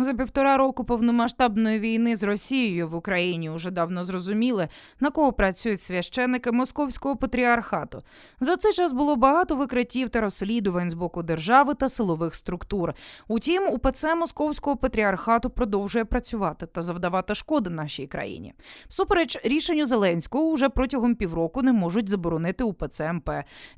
За півтора року повномасштабної війни з Росією в Україні уже давно зрозуміли, на кого працюють священники московського патріархату. За цей час було багато викриттів та розслідувань з боку держави та силових структур. Утім, УПЦ московського патріархату продовжує працювати та завдавати шкоди нашій країні. Всупереч рішенню Зеленського, уже протягом півроку не можуть заборонити УПЦ МП.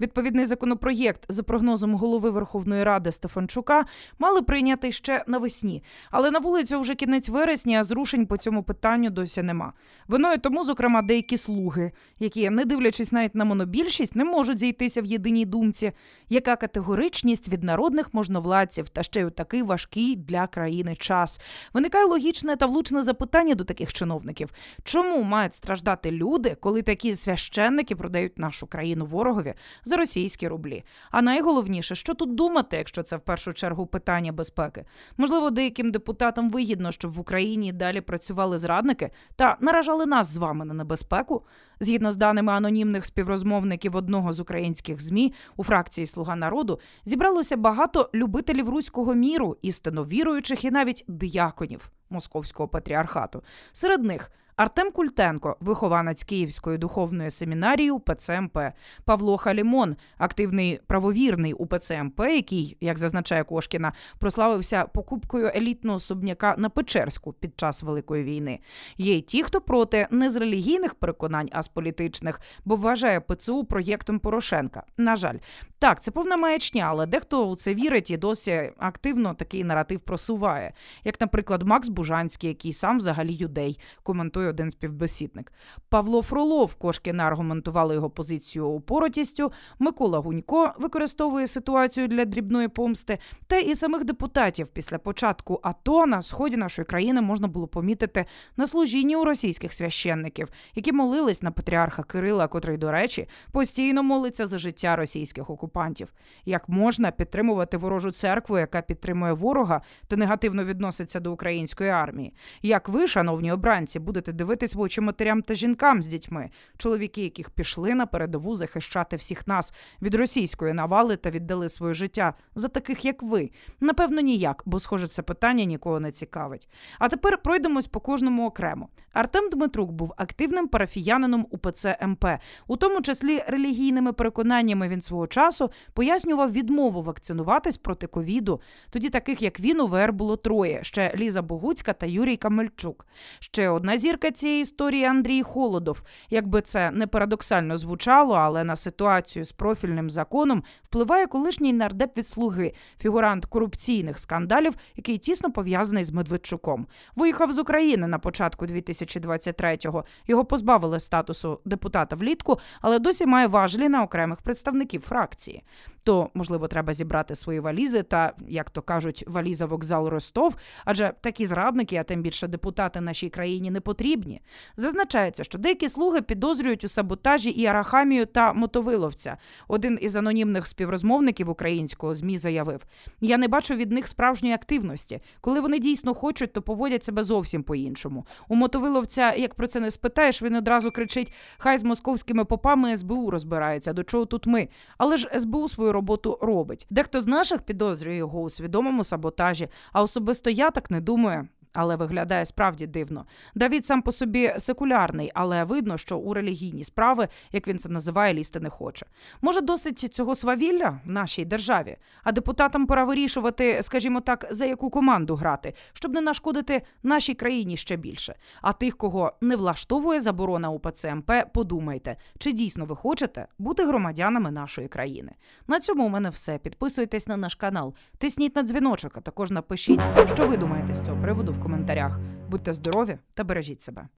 Відповідний законопроєкт за прогнозом голови Верховної Ради Стефанчука мали прийняти ще навесні. Але на вулицю вже кінець вересня, а зрушень по цьому питанню досі нема. Виною тому, зокрема, деякі слуги, які, не дивлячись навіть на монобільшість, не можуть зійтися в єдиній думці, яка категоричність від народних можновладців та ще й у такий важкий для країни час. Виникає логічне та влучне запитання до таких чиновників: чому мають страждати люди, коли такі священники продають нашу країну ворогові за російські рублі? А найголовніше, що тут думати, якщо це в першу чергу питання безпеки? Можливо, деяким депутатам вигідно, щоб в Україні далі працювали зрадники та наражали нас з вами на небезпеку. Згідно з даними анонімних співрозмовників одного з українських змі у фракції Слуга народу зібралося багато любителів руського міру, істинно віруючих і навіть дияконів московського патріархату. Серед них Артем Культенко, вихованець Київської духовної семінарії УПЦ МП, Павло Халімон, активний правовірний УПЦ МП, який, як зазначає Кошкіна, прославився покупкою елітного особняка на Печерську під час Великої війни. Є й ті, хто проти не з релігійних переконань, а з політичних, бо вважає ПЦУ проєктом Порошенка. На жаль, так, це повна маячня, але дехто у це вірить і досі активно такий наратив просуває. Як, наприклад, Макс Бужанський, який сам взагалі юдей, коментує один співбесідник. Павло Фролов, Кошкіна аргументували його позицію упоротістю. Микола Гунько використовує ситуацію для дрібної помсти. Та і самих депутатів після початку АТО на сході нашої країни можна було помітити на служінні у російських священників, які молились на патріарха Кирила, котрий, до речі, постійно молиться за життя російських окупантів. Як можна підтримувати ворожу церкву, яка підтримує ворога та негативно відноситься до української армії? Як ви, шановні обранці, будете дивитись в очі матерям та жінкам з дітьми, чоловіки, яких пішли на передову захищати всіх нас від російської навали та віддали своє життя за таких, як ви? Напевно, ніяк, бо схоже, це питання нікого не цікавить. А тепер пройдемось по кожному окремо. Артем Дмитрук був активним парафіянином УПЦ МП, у тому числі релігійними переконаннями він свого часу пояснював відмову вакцинуватись проти ковіду. Тоді таких, як він, у ВР було троє: ще Ліза Богуцька та Юрій Камельчук. Ще одна зірка цієї історії Андрій Холодов. Якби це не парадоксально звучало, але на ситуацію з профільним законом впливає колишній нардеп від слуги, фігурант корупційних скандалів, який тісно пов'язаний з Медведчуком. Виїхав з України на початку 2023-го. Його позбавили статусу депутата влітку, але досі має важелі на окремих представників фракції. То, можливо, треба зібрати свої валізи та, як то кажуть, валіза вокзал Ростов, адже такі зрадники, а тим більше депутати нашій країні не потрібні. Зазначається, що деякі слуги підозрюють у саботажі і Арахамію та Мотовиловця. Один із анонімних співрозмовників українського змі заявив: Я не бачу від них справжньої активності. Коли вони дійсно хочуть, то поводять себе зовсім по-іншому. У Мотовиловця, як про це не спитаєш, він одразу кричить: Хай з московськими попами СБУ розбирається. До чого тут ми? Але ж СБУ свою роботу робить. Дехто з наших підозрює його у свідомому саботажі, а особисто я так не думаю. Але виглядає справді дивно. Давід сам по собі секулярний, але видно, що у релігійні справи, як він це називає, лізти не хоче. Може, досить цього свавілля в нашій державі, а депутатам пора вирішувати, скажімо так, за яку команду грати, щоб не нашкодити нашій країні ще більше. А тих, кого не влаштовує заборона УПЦ МП, подумайте, чи дійсно ви хочете бути громадянами нашої країни. На цьому у мене все. Підписуйтесь на наш канал, тисніть на дзвіночок, а також напишіть, що ви думаєте з цього приводу в коментарях. Будьте здорові та бережіть себе.